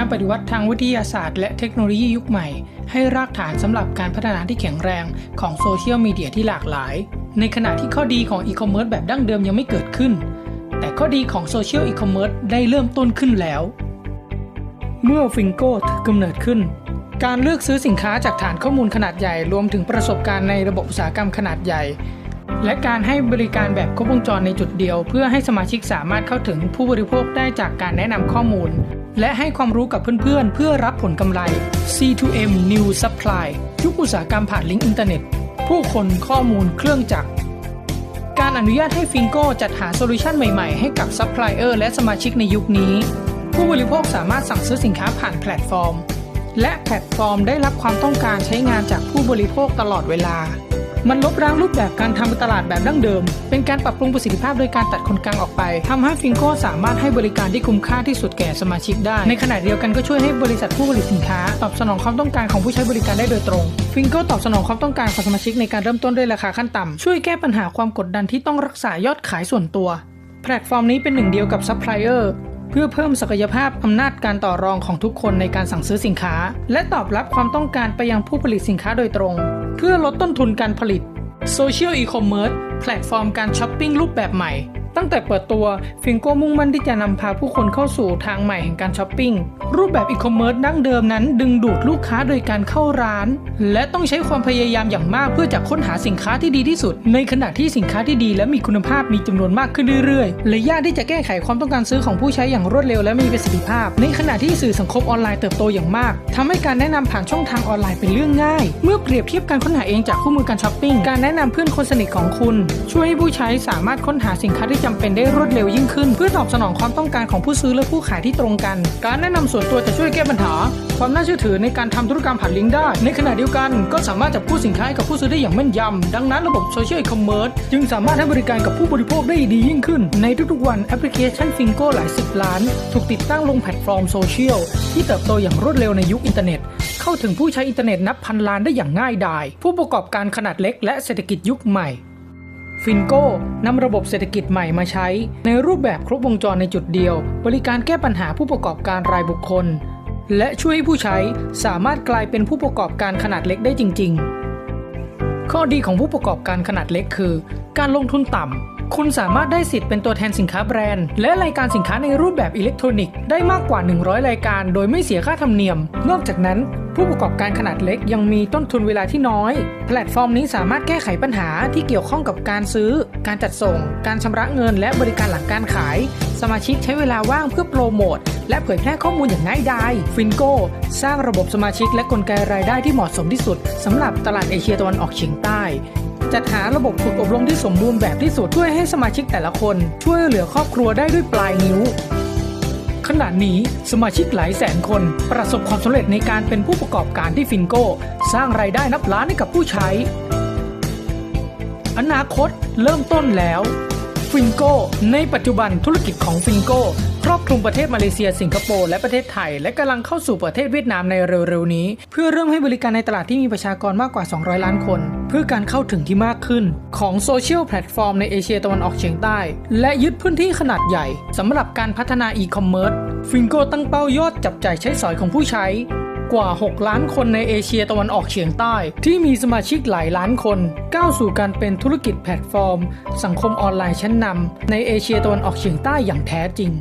การปฏิวัติทางวิทยาศาสตร์และเทคโนโลยียุคใหม่ ให้รากฐานสำหรับการพัฒนาที่แข็งแรงของโซเชียลมีเดียที่หลากหลาย ในขณะที่ข้อดีของอีคอมเมิร์ซแบบดั้งเดิมยังไม่เกิดขึ้น แต่ข้อดีของโซเชียลอีคอมเมิร์ซได้เริ่มต้นขึ้นแล้ว เมื่อฟิงโก้ถือกำเนิดขึ้น การเลือกซื้อสินค้าจากฐานข้อมูลขนาดใหญ่รวมถึงประสบการณ์ในระบบอุตสาหกรรมขนาดใหญ่และการให้บริการแบบครบวงจรในจุดเดียว เพื่อให้สมาชิกสามารถเข้าถึงผู้บริโภคได้จากการแนะนำข้อมูล และให้ความรู้กับเพื่อนๆเพื่อรับผลกำไร C2M New Supply ยุคอุตสาหกรรมผ่านลิงก์อินเทอร์เน็ต ผู้คนข้อมูลเครื่องจักร การอนุญาตให้ฟิงโก้จัดหาโซลูชันใหม่ๆ ให้กับซัพพลายเออร์และสมาชิกในยุคนี้ ผู้บริโภคสามารถสั่งซื้อสินค้าผ่านแพลตฟอร์ม และแพลตฟอร์มได้รับความต้องการใช้งานจากผู้บริโภคตลอดเวลา มันลบล้างรูปแบบการทำตลาดแบบดั้งเดิม เป็นการปรับปรุงประสิทธิภาพโดยการตัดคนกลางออกไปทำให้ฟิงโก้สามารถให้บริการที่คุ้มค่าที่สุดแก่สมาชิกได้ ในขณะเดียวกันก็ช่วยให้บริษัทผู้ผลิตสินค้า ตอบสนองความต้องการของผู้ใช้บริการได้โดยตรง ฟิงโก้ตอบสนองความต้องการของสมาชิกในการเริ่มต้นด้วยราคาขั้นต่ำช่วยแก้ปัญหาความกดดันที่ต้องรักษายอดขายส่วนตัว แพลตฟอร์มนี้เป็นหนึ่งเดียวกับซัพพลายเออร์ เพื่อเพิ่มศักยภาพอำนาจการต่อรองของทุกคนในการสั่งซื้อสินค้า และตอบรับความต้องการไปยังผู้ผลิตสินค้าโดยตรง เพื่อลดต้นทุนการผลิต Social E-commerce แพลตฟอร์มการช้อปปิ้งรูปแบบใหม่ ตั้งแต่เปิดตัวฟิงโก้มุ่งมั่นที่จะนำพาผู้คนเข้าสู่ทางใหม่แห่งการช้อปปิ้ง รูปแบบอีคอมเมิร์ซดั้งเดิมนั้น ดึงดูดลูกค้าโดยการเข้าร้าน และต้องใช้ความพยายามอย่างมากเพื่อจะค้นหาสินค้าที่ดีที่สุด ในขณะที่สินค้าที่ดีและมีคุณภาพมีจำนวนมากขึ้นเรื่อยๆและยากที่จะแก้ไขความต้องการซื้อของผู้ใช้อย่างรวดเร็วและมีประสิทธิภาพ ในขณะที่สื่อสังคมออนไลน์เติบโตอย่างมากทำให้การแนะนำผ่านช่องทางออนไลน์เป็นเรื่องง่าย เมื่อเปรียบเทียบการค้นหาเองจากคู่มือการช้อปปิ้งการแนะนำเพื่อนคนสนิทของคุณ ช่วยให้ผู้ใช้สามารถค้นหาสินค้าที่จำเป็นได้รวดเร็วยิ่งขึ้น เพื่อตอบสนองความต้องการของผู้ซื้อและผู้ขายที่ตรงกัน การแนะนำส่วนตัวจะช่วยแก้ปัญหา ความน่าเชื่อถือในการทำธุรกรรมผ่านลิงก์ได้ ในขณะเดียวกันก็สามารถจับคู่สินค้ากับผู้ซื้อได้อย่างแม่นยำดังนั้นระบบโซเชียลคอมเมิร์ซจึงสามารถให้บริการกับผู้บริโภคได้ดียิ่งขึ้น ในทุกๆวันแอปพลิเคชันฟิงโก้หลายสิบล้าน ถูกติดตั้งลงแพลตฟอร์มโซเชียลที่เติบโตอย่างรวดเร็วในยุคอินเทอร์เน็ตเข้าถึงผู้ใช้อินเทอร์เน็ตนับพันล้านได้อย่างง่ายดาย ผู้ประกอบการขนาดเล็กและเศรษฐกิจยุคใหม่ ฟินโก้นำระบบเศรษฐกิจใหม่มาใช้ ในรูปแบบครบวงจรในจุดเดียว บริการแก้ปัญหาผู้ประกอบการรายบุคคล และช่วยให้ผู้ใช้สามารถกลายเป็นผู้ประกอบการขนาดเล็กได้จริง ๆ ข้อดีของผู้ประกอบการขนาดเล็กคือ การลงทุนต่ำ คุณสามารถได้สิทธิ์เป็นตัวแทนสินค้าแบรนด์ และรายการสินค้าในรูปแบบอิเล็กทรอนิกส์ได้มากกว่า 100 รายการ โดยไม่เสียค่าธรรมเนียม นอกจากนั้นผู้ประกอบการขนาดเล็กยังมีต้นทุนเวลาที่น้อย แพลตฟอร์มนี้สามารถแก้ไขปัญหาที่เกี่ยวข้องกับการซื้อ การจัดส่ง การชำระเงิน และบริการหลังการขาย สมาชิกใช้เวลาว่างเพื่อโปรโมท และเผยแพร่ข้อมูลอย่างง่ายดาย ฟินโกสร้างระบบสมาชิกและกลไกรายได้ที่เหมาะสมที่สุดสำหรับตลาดเอเชียตะวันออกเฉียงใต้ จัดหาระบบฝึกอบรมที่สมบูรณ์แบบที่สุดช่วยให้สมาชิกแต่ละคน ช่วยเหลือครอบครัวได้ด้วยปลายนิ้ว ขณะนี้สมาชิกหลายแสนคน ประสบความสำเร็จในการเป็นผู้ประกอบการที่ฟินโก้ สร้างรายได้นับล้านให้กับผู้ใช้ อนาคตเริ่มต้นแล้ว ฟินโกในปัจจุบันธุรกิจของฟินโกครอบคลุมประเทศมาเลเซีย สิงคโปร์และประเทศไทย และกำลังเข้าสู่ประเทศเวียดนามในเร็วๆนี้ เพื่อเริ่มให้บริการในตลาดที่มีประชากรมากกว่า 200 ล้านคน เพื่อการเข้าถึงที่มากขึ้น ของโซเชียลแพลตฟอร์มในเอเชียตะวันออกเฉียงใต้ และยึดพื้นที่ขนาดใหญ่สำหรับการพัฒนาอีคอมเมิร์ซฟินโกตั้งเป้ายอดจับจ่ายใช้สอยของผู้ใช้ กว่า 6 ล้านคนในเอเชียตะวันออกเฉียงใต้ ที่มีสมาชิกหลายล้านคน ก้าวสู่การเป็นธุรกิจแพลตฟอร์ม สังคมออนไลน์ชั้นนำในเอเชียตะวันออกเฉียงใต้อย่างแท้จริง